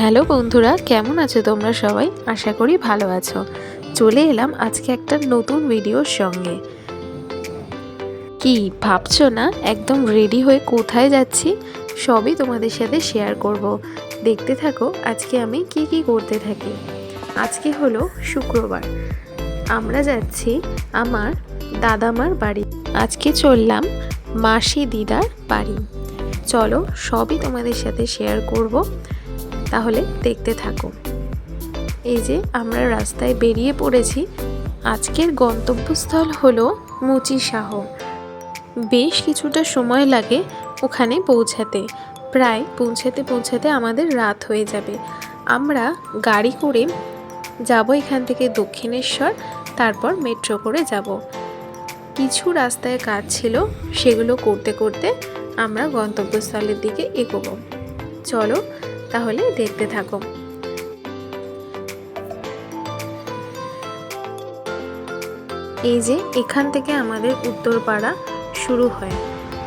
Hello বন্ধুরা, কেমন আছো তোমরা সবাই? আশা করি ভালো আছো। চলে এলাম আজকে একটা নতুন ভিডিওর সঙ্গে। কি, ভাবছ না? একদম রেডি হয়ে কোথায় যাচ্ছি? সবই তোমাদের সাথে শেয়ার করব। দেখতে থাকো আজকে আমি কি কি করতে থাকি। আজকে হলো শুক্রবার। আমরা যাচ্ছি আমার দাদামার বাড়ি। আজকে চললাম মাসি দিদার বাড়ি। চলো সবই তোমাদের সাথে শেয়ার করব। তাহলে দেখতে থাকো। এই যে আমরা রাস্তায় বেরিয়ে পড়েছি। আজকের গন্তব্যস্থল হলো মুচিসাহ বেশ কিছুটা সময় লাগে ওখানে পৌঁছাতে। প্রায় পৌঁছাতে পৌঁছাতে আমাদের রাত হয়ে যাবে। আমরা গাড়ি করে যাব এখান থেকে দক্ষিণেশ্বর, তারপর মেট্রো করে যাব। কিছু রাস্তায় কাজ ছিল, সেগুলো করতে করতে আমরা গন্তব্যস্থলের দিকে এগোবো। চলো তাহলে দেখতে থাকো। এই যে এখান থেকে আমাদের উত্তরপাড়া শুরু হয়।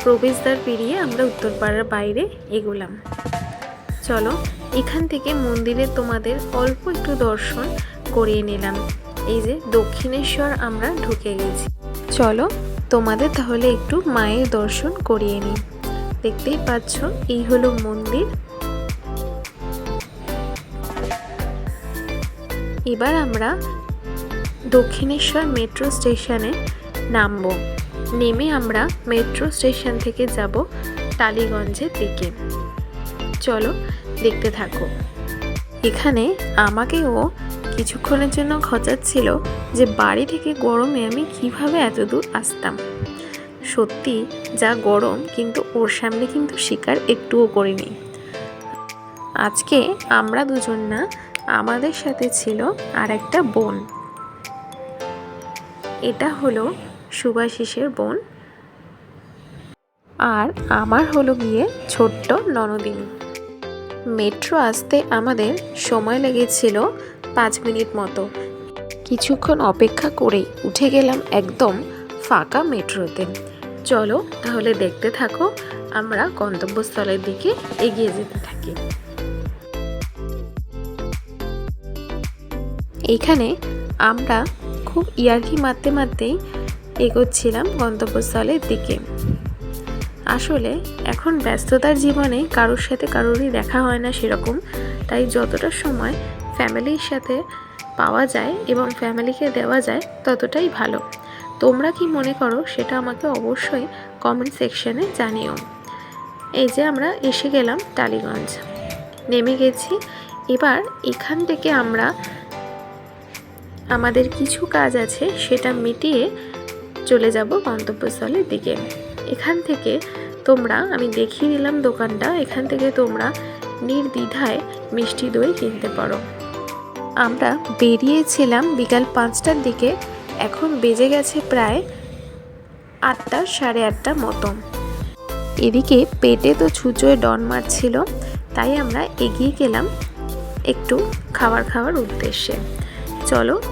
প্রবেশদ্বার পেরিয়ে আমরা উত্তরপাড়ার বাইরে এগোলাম। চলো, এখান থেকে মন্দিরে তোমাদের অল্প একটু দর্শন করিয়ে নিলাম। এই যে দক্ষিণেশ্বর আমরা ঢুকে গেছি। চলো, তোমাদের তাহলে একটু মায়ের দর্শন করিয়ে নিই। দেখতেই পাচ্ছ, এই হলো মন্দির। এবার আমরা দক্ষিণেশ্বর মেট্রো স্টেশনে নামব। নেমে আমরা মেট্রো স্টেশন থেকে যাব টালিগঞ্জের দিকে। চলো দেখতে থাকো। এখানে আমাকেও কিছুক্ষণের জন্য খচাচ্ছিল যে বাড়ি থেকে গরমে আমি কীভাবে এত দূর আসতাম। সত্যি যা গরম, কিন্তু ওর সামনে কিন্তু শিকার একটুও করিনি। আজকে আমরা দুজন না আমাদের সাথে ছিল আর একটা বোন। এটা হলো সুভাশিসের বোন আর আমার হলো গিয়ে ছোট্ট ননদিনী। মেট্রো আসতে আমাদের সময় লেগেছিল পাঁচ মিনিট মতো। কিছুক্ষণ অপেক্ষা করেই উঠে গেলাম একদম ফাঁকা মেট্রোতে। চলো তাহলে দেখতে থাকো, আমরা গন্তব্যস্থলের দিকে এগিয়ে যেতে থাকি। এইখানে আমরা খুব ইয়ার্কি মারতে মারতেই এগোচ্ছিলাম গন্তব্যস্থলের দিকে। আসলে এখন ব্যস্ততার জীবনে কারোর সাথে কারোরই দেখা হয় না সেরকম, তাই যতটা সময় ফ্যামিলির সাথে পাওয়া যায় এবং ফ্যামিলিকে দেওয়া যায় ততটাই ভালো। তোমরা কি মনে করো সেটা আমাকে অবশ্যই কমেন্ট সেকশনে জানিও। এই যে আমরা এসে গেলাম টালিগঞ্জ। নেমে গেছি। এবার এখান থেকে আমরা আমাদের কিছু কাজ আছে, সেটা মিটিয়ে চলে যাব গন্তব্যস্থলের দিকে। এখান থেকে তোমরা, আমি দেখিয়ে দিলাম দোকানটা, এখান থেকে তোমরা নির্দ্বিধায় মিষ্টি দই কিনতে পারো। আমরা বেরিয়েছিলাম বিকাল পাঁচটার দিকে, এখন বেজে গেছে প্রায় আটটা, সাড়ে আটটা মতো এদিকে পেটে তো ছুঁচোয় ডন মারছিল, তাই আমরা এগিয়ে গেলাম একটু খাবার খাওয়ার উদ্দেশ্যে। চলো,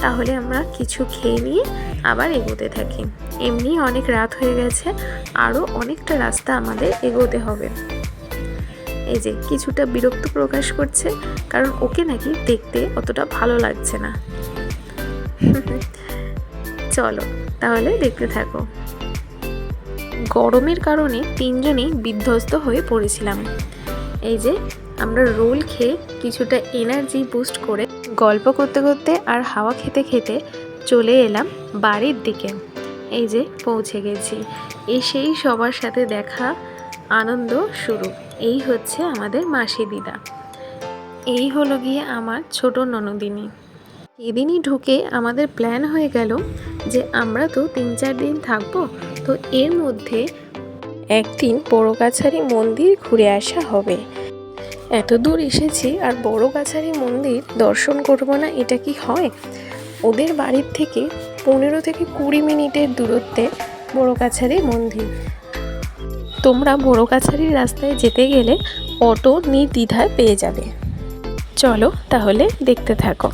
তাহলে আমরা কিছু খেয়ে নিয়ে আবার এগোতে থাকি। এমনি অনেক রাত হয়ে গেছে আরও অনেকটা রাস্তা আমাদের এগোতে হবে। এই যে, কিছুটা বিরক্ত প্রকাশ করছে, কারণ ওকে নাকি দেখতে অতটা ভালো লাগছে না। চলো, তাহলে দেখতে থাকো। গরমের কারণে তিনজনেই বিধ্বস্ত হয়ে পড়েছিলাম। এই যে, আমরা রোল খেয়ে কিছুটা এনার্জি বুস্ট করে গল্প করতে করতে আর হাওয়া খেতে খেতে চলে এলাম বাড়ির দিকে। এই যে পৌঁছে গেছি। এসেই সবার সাথে দেখা, আনন্দ শুরু। এই হচ্ছে আমাদের মাসি দিদা। এই হলো গিয়ে আমার ছোট ননদিনী। এদিনই ঢুকে আমাদের প্ল্যান হয়ে গেল যে আমরা তো তিন চার দিন থাকব, তো এর মধ্যে একদিন বড়গাছারি মন্দির ঘুরে আসা হবে। এত দূর এসেছি আর বড় গাছারি মন্দির দর্শন করব না, এটা কি হয়? ওদের বাড়ির থেকে পনেরো থেকে কুড়ি মিনিটের দূরত্বে বড় কাছারি মন্দির। তোমরা বড় কাছারির রাস্তায় যেতে গেলে অটো নির্দ্বিধায় পেয়ে যাবে। চলো তাহলে দেখতে থাকো।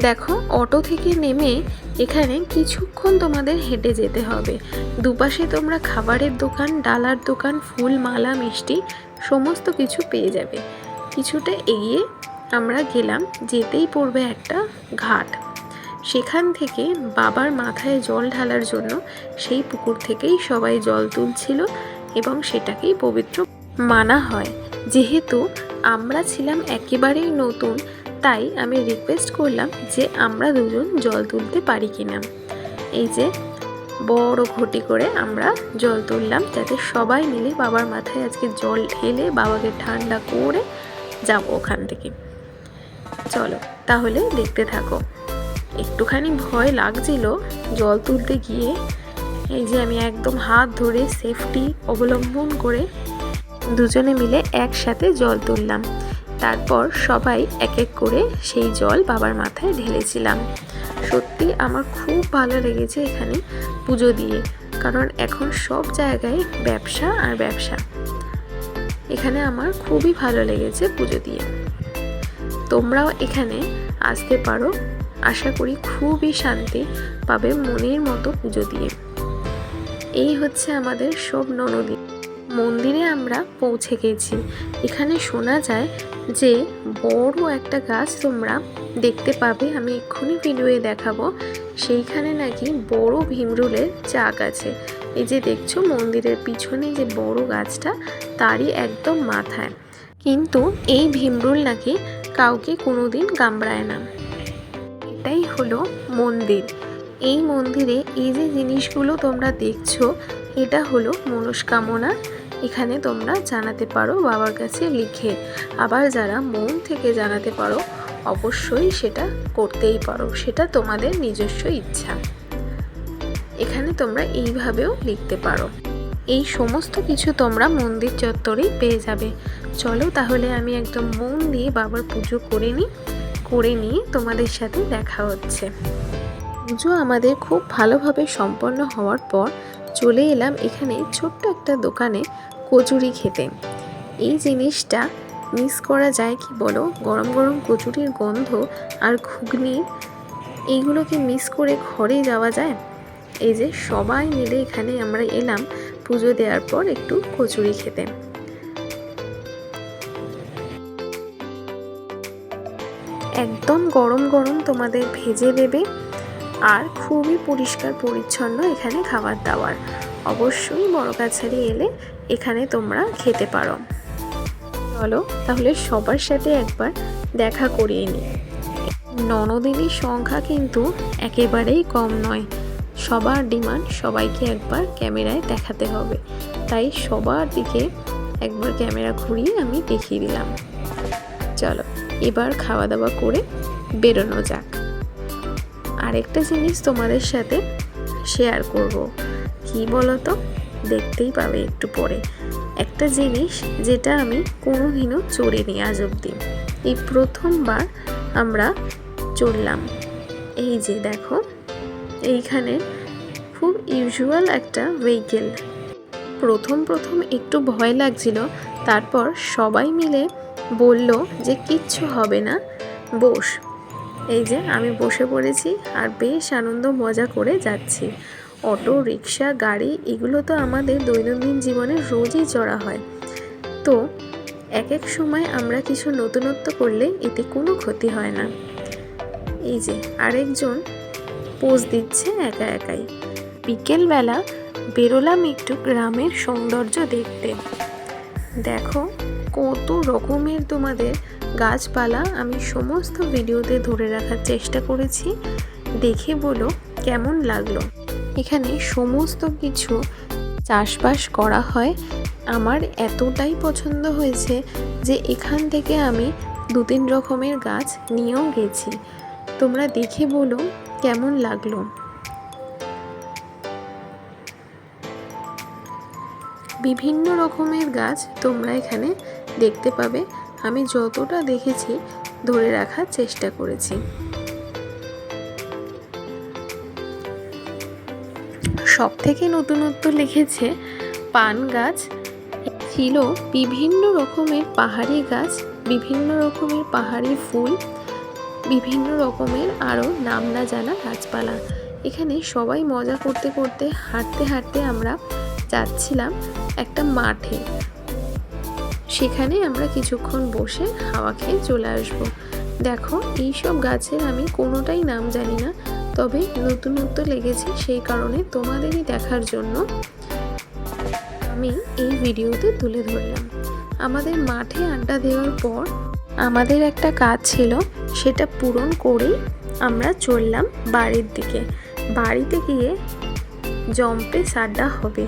দেখো, অটো থেকে নেমে এখানে কিছুক্ষণ তোমাদের হেঁটে যেতে হবে। দুপাশে তোমরা খাবারের দোকান, ডালার দোকান, ফুল, মালা, মিষ্টি, সমস্ত কিছু পেয়ে যাবে। কিছুটা এগিয়ে আমরা গেলাম, যেতেই পড়বে একটা ঘাট। সেখান থেকে বাবার মাথায় জল ঢালার জন্য সেই পুকুর থেকেই সবাই জল তুলছিল এবং সেটাকেই পবিত্র মানা হয়। যেহেতু আমরা ছিলাম একেবারেই নতুন তাই আমি রিকোয়েস্ট করলাম যে আমরা দুজন জল তুলতে পারি কিনা। এই যে, বড় ঘটি করে আমরা জল তুললাম যাতে সবাই মিলে বাবার মাথায় আজকে জল ঢেলে বাবাকে ঠান্ডা করে যাব ওখান থেকে। চলো, তাহলে দেখতে থাকো। একটুখানি ভয় লাগছিল জল তুলতে গিয়ে। এই যে আমি একদম হাত ধরে সেফটি অবলম্বন করে দুজনে মিলে একসাথে জল তুললাম। তারপর সবাই এক এক করে সেই জল বাবার মাথায় ঢেলেছিলাম। সত্যি আমার খুব ভালো লেগেছে এখানে পুজো দিয়ে, কারণ এখন সব জায়গায় ব্যবসা আর ব্যবসা। এখানে আমার খুবই ভালো লেগেছে পুজো দিয়ে। তোমরাও এখানে আসতে পারো। আশা করি খুবই শান্তি পাবে মনের মতো পুজো দিয়ে। এই হচ্ছে আমাদের সব ননদী। মন্দিরে আমরা পৌঁছে গেছি। এখানে শোনা যায় যে বড় একটা গাছ তোমরা দেখতে পাবে। আমি এক্ষুনি ভিডিওয়ে দেখাবো। সেইখানে নাকি বড় ভীমরুলের চাক আছে। এই যে দেখছ মন্দিরের পিছনে যে বড় গাছটা, তারই একদম মাথায়। কিন্তু এই ভীমরুল নাকি কাউকে কোনোদিন কামড়ায় না। এটাই হলো মন্দির। এই মন্দিরে এই যে জিনিসগুলো তোমরা দেখছ, এটা হলো মনস্কামনা। এখানে তোমরা জানাতে পারো বাবার কাছে লিখে। আবার যারা মন থেকে জানাতে পারো, অবশ্যই সেটা করতেই পারো। সেটা তোমাদের নিজস্ব ইচ্ছা। এখানে তোমরা এইভাবেও লিখতে পারো। এই সমস্ত কিছু তোমরা মন্দির চত্বরেই পেয়ে যাবে। চলো তাহলে আমি একদম মন দিয়ে বাবার পুজো করে নিই, করে নিয়ে তোমাদের সাথে দেখা হচ্ছে। পুজো আমাদের খুব ভালোভাবে সম্পন্ন হওয়ার পর চলে এলাম এখানে ছোট্ট একটা দোকানে। কচুরি খেতে। এই জিনিসটা মিস করা যায় কি বলো? গরম গরম কচুরির গন্ধ আর ঘুগনি, এইগুলোকে মিস করে ঘরে যাওয়া যায়? এই যে সবাই মিলে এখানে আমরা এলাম পুজো দেওয়ার পর একটু কচুরি খেতে। একদম গরম গরম তোমাদের ভেজে দেবে আর খুবই পরিষ্কার পরিচ্ছন্ন এখানে খাবার দাবার। অবশ্যই বড় কাছারি এলে এখানে তোমরা খেতে পারো। চলো তাহলে সবার সাথে একবার দেখা করিয়ে নিই। ননদিনীর সংখ্যা কিন্তু একেবারেই কম নয়। সবার ডিমান্ড সবাইকে একবার ক্যামেরায় দেখাতে হবে। তাই সবার দিকে একবার ক্যামেরা ঘুরিয়ে আমি দেখিয়ে দিলাম। চলো, এবার খাওয়া দাওয়া করে বেরোনো যাক। আরেকটা জিনিস তোমাদের সাথে শেয়ার করব। কি বলো তো দেখতেই পাবে একটু পরে। একটা জিনিস যেটা আমি কোনোদিনও চড়িনি আজ অব্দি এই প্রথমবার আমরা চড়লাম। এই যে দেখো, এইখানে খুব ইউজুয়াল একটা ভেহিকেল প্রথম প্রথম একটু ভয় লাগছিল, তারপর সবাই মিলে বলল যে কিচ্ছু হবে না, বস। এই যে আমি বসে পড়েছি আর বেশ আনন্দ মজা করে যাচ্ছি। অটো রিক্সা গাড়ি এগুলো তো আমাদের দৈনন্দিন জীবনে রোজই চড়া হয়। তো এক এক সময় আমরা কিছু নতুনত্ব করলে এতে কোনো ক্ষতি হয় না। এই যে আরেকজন পোজ দিচ্ছে একা একাই। বিকেলবেলা বেরোলাম একটু গ্রামের সৌন্দর্য দেখতে। দেখো কত রকমের তোমাদের গাছপালা আমি সমস্ত ভিডিওতে ধরে রাখার চেষ্টা করেছি। দেখে বলো কেমন লাগল। এখানে সমস্ত কিছু চাষবাস করা হয়। আমার এতটাই পছন্দ হয়েছে যে এখান থেকে আমি দু তিন রকমের গাছ নিয়েও গেছি। তোমরা দেখে বলো কেমন লাগল। বিভিন্ন রকমের গাছ তোমরা এখানে দেখতে পাবে। আমি যতটা দেখেছি, ধরে রাখার চেষ্টা করেছি। সব থেকে নতুনত্ব লিখেছে পান গাছ। ছিল বিভিন্ন রকমের পাহাড়ি গাছ, বিভিন্ন রকমের পাহাড়ি ফুল, বিভিন্ন রকমের আরও নাম না জানা গাছপালা। এখানে সবাই মজা করতে করতে হাঁটতে হাঁটতে আমরা যাচ্ছিলাম একটা মাঠে। সেখানে আমরা কিছুক্ষণ বসে হাওয়া খেয়ে চলে আসব। দেখো, এইসব গাছের আমি কোনোটাই নাম জানি না। তবে নতুনত্ব লেগেছে সেই কারণে তোমাদেরই দেখার জন্য আমি এই ভিডিওতে তুলে ধরলাম। আমাদের মাঠে আড্ডা দেওয়ার পর আমাদের একটা কাজ ছিল সেটা পূরণ করেই আমরা চললাম বাড়ির দিকে। বাড়িতে গিয়ে জম্পে সাড্ডা হবে।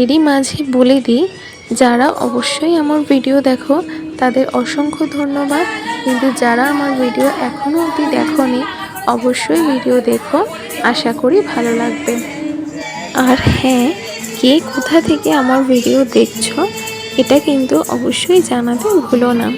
এরই মাঝে বলে দিই, যারা অবশ্যই আমার ভিডিও দেখো, তাদের অসংখ্য ধন্যবাদ। কিন্তু যারা আমার ভিডিও এখনও অবধি দেখোনি, অবশ্যই ভিডিও দেখো। আশা করি ভালো লাগবে। আর হ্যাঁ কে কোথা থেকে আমার ভিডিও দেখছ এটা কিন্তু অবশ্যই জানাতে ভুলো না।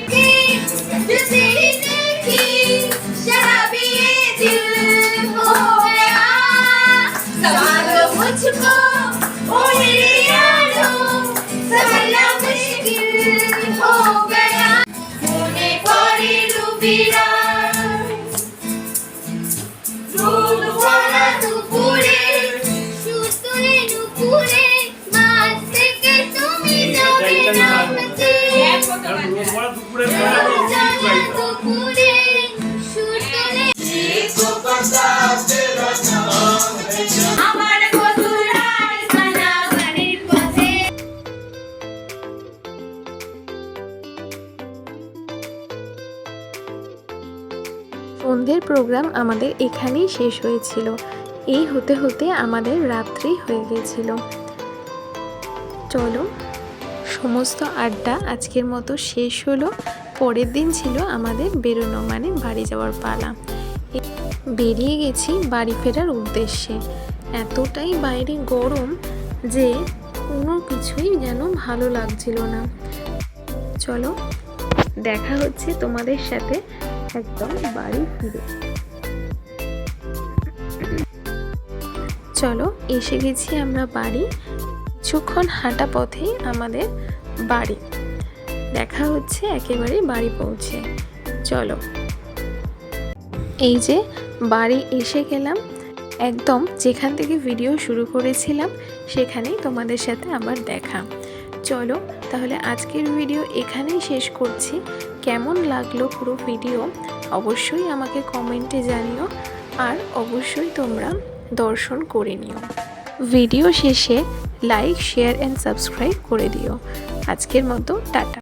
সন্ধ্যের প্রোগ্রাম আমাদের এখানেই শেষ হয়েছিল। এই হতে হতে আমাদের রাত্রি হয়ে গেছিল। চলো, সমস্ত আড্ডা আজকের মতো শেষ হলো। পরের দিন ছিল আমাদের বেরোনো মানে বাড়ি যাওয়ার পালা। বেরিয়ে গেছি বাড়ি ফেরার উদ্দেশ্যে। এতটাই বাইরে গরম যে কোনো কিছুই যেন ভালো লাগছিল না। চলো, দেখা হচ্ছে তোমাদের সাথে একদম বাড়ি ফিরে। চলো, এসে গেছি আমরা বাড়ি। কিছুক্ষণ হাঁটা পথেই আমাদের বাড়ি। দেখা হচ্ছে একেবারে বাড়ি পৌঁছে। চলো। এই যে, বাড়ি এসে গেলাম। একদম যেখান থেকে ভিডিও শুরু করেছিলাম, সেখানেই তোমাদের সাথে আবার দেখা। চলো, তাহলে আজকের ভিডিও এখানেই শেষ করছি। কেমন লাগল পুরো ভিডিও অবশ্যই আমাকে কমেন্টে জানিও আর অবশ্যই তোমরা দর্শন করে নিও। ভিডিও শেষে লাইক শেয়ার অ্যান্ড সাবস্ক্রাইব করে দিও। আজকের মতো, টাটা।